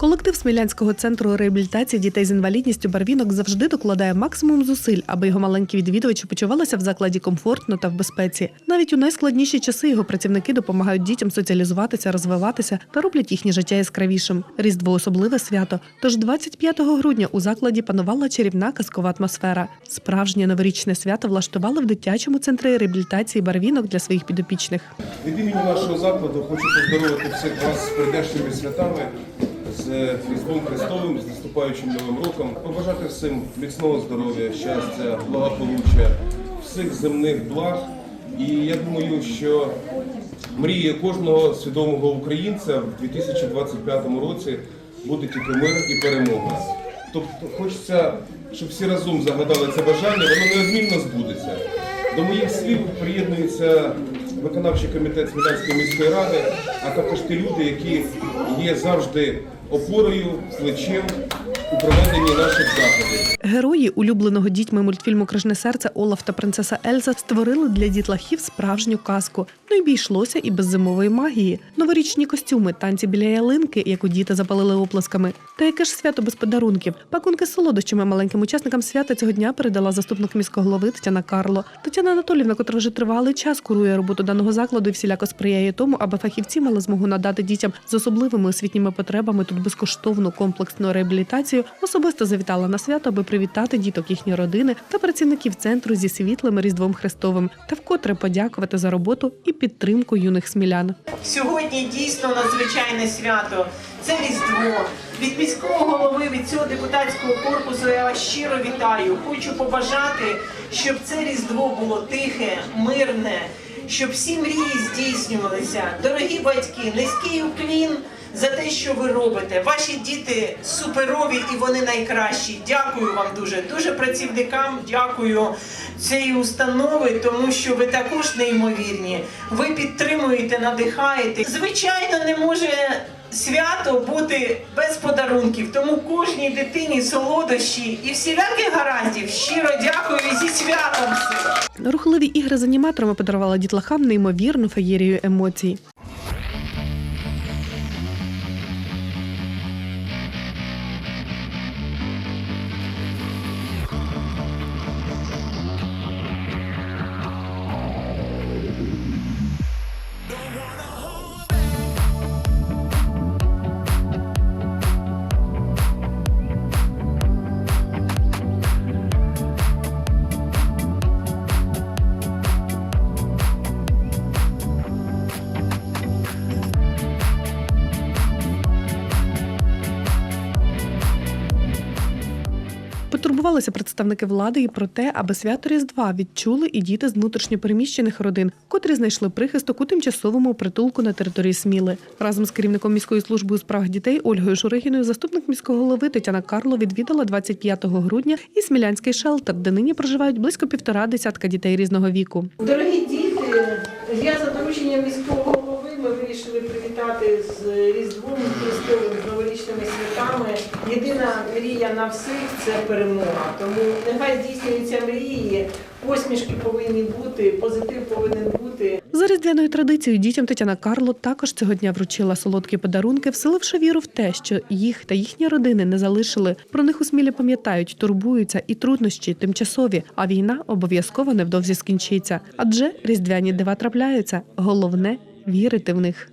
Колектив Смілянського центру реабілітації дітей з інвалідністю Барвінок завжди докладає максимум зусиль, аби його маленькі відвідувачі почувалися в закладі комфортно та в безпеці. Навіть у найскладніші часи його працівники допомагають дітям соціалізуватися, розвиватися та роблять їхнє життя яскравішим. Різдво особливе свято. Тож 25 грудня у закладі панувала чарівна казкова атмосфера. Справжнє новорічне свято влаштували в дитячому центрі реабілітації Барвінок для своїх підопічних. Від імені нашого закладу хочу поздоровити всіх вас з прийдешніми святами, з Різдвом Христовим, з наступаючим Новим роком. Побажати всім міцного здоров'я, щастя, благополуччя, всіх земних благ. І я думаю, що мрія кожного свідомого українця в 2025 році буде тільки мир і перемога. Тобто хочеться, щоб всі разом загадали це бажання, воно неодмінно збудеться. До моїх слів приєднується виконавчий комітет Смілянської міської ради, а також ті люди, які є завжди опорою, плечем у проведенні наших заходів. Герої улюбленого дітьми мультфільму Крижне серце Олаф та принцеса Ельза створили для дітлахів справжню казку. Ну й обійшлося і без зимової магії. Новорічні костюми, танці біля ялинки, яку діти запалили оплесками. Та яке ж свято без подарунків? Пакунки з солодощами маленьким учасникам свята цього дня передала заступник міського голови Тетяна Карло. Тетяна Анатолівна, котра вже тривалий час курує роботу даного закладу і всіляко сприяє тому, аби фахівці мали змогу надати дітям з особливими освітніми потребами тут безкоштовну комплексну реабілітацію, особисто завітала на свято, аби привітати діток їхні родини та працівників центру зі світлим Різдвом Христовим та вкотре подякувати за роботу і підтримку юних смілян. Сьогодні дійсно надзвичайне свято. Це Різдво. Від міського голови, від цього депутатського корпусу я вас щиро вітаю. Хочу побажати, щоб це Різдво було тихе, мирне, щоб всі мрії здійснювалися. Дорогі батьки, низький уклін за те, що ви робите. Ваші діти суперові і вони найкращі. Дякую вам дуже. Дуже працівникам дякую цієї установи, тому що ви також неймовірні. Ви підтримуєте, надихаєте. Звичайно, не може. Свято бути без подарунків, тому кожній дитині солодощі і всіляких гараздів. Щиро дякую зі святом! Рухливі ігри з аніматорами подарували дітлахам неймовірну феєрію емоцій. Потурбувалися представники влади і про те, аби свято Різдва відчули і діти з внутрішньопереміщених родин, котрі знайшли прихисток у тимчасовому притулку на території Сміли. Разом з керівником міської служби у справах дітей Ольгою Шуригіною заступник міського голови Тетяна Карло відвідала 25 грудня і Смілянський шелтер, де нині проживають близько півтора десятка дітей різного віку. Дорогі діти, я за дорученням міського привітати з Різдвом Христовим, з новорічними святами. Єдина мрія на всіх це перемога. Тому нехай здійснюються мрії, посмішки повинні бути, позитив повинен бути. За різдвяною традицією дітям Тетяна Карло також цього дня вручила солодкі подарунки, вселивши віру в те, що їх та їхні родини не залишили. Про них у смілі пам'ятають, турбуються і труднощі тимчасові. А війна обов'язково невдовзі скінчиться. Адже різдвяні дива трапляються. Головне вірити в них.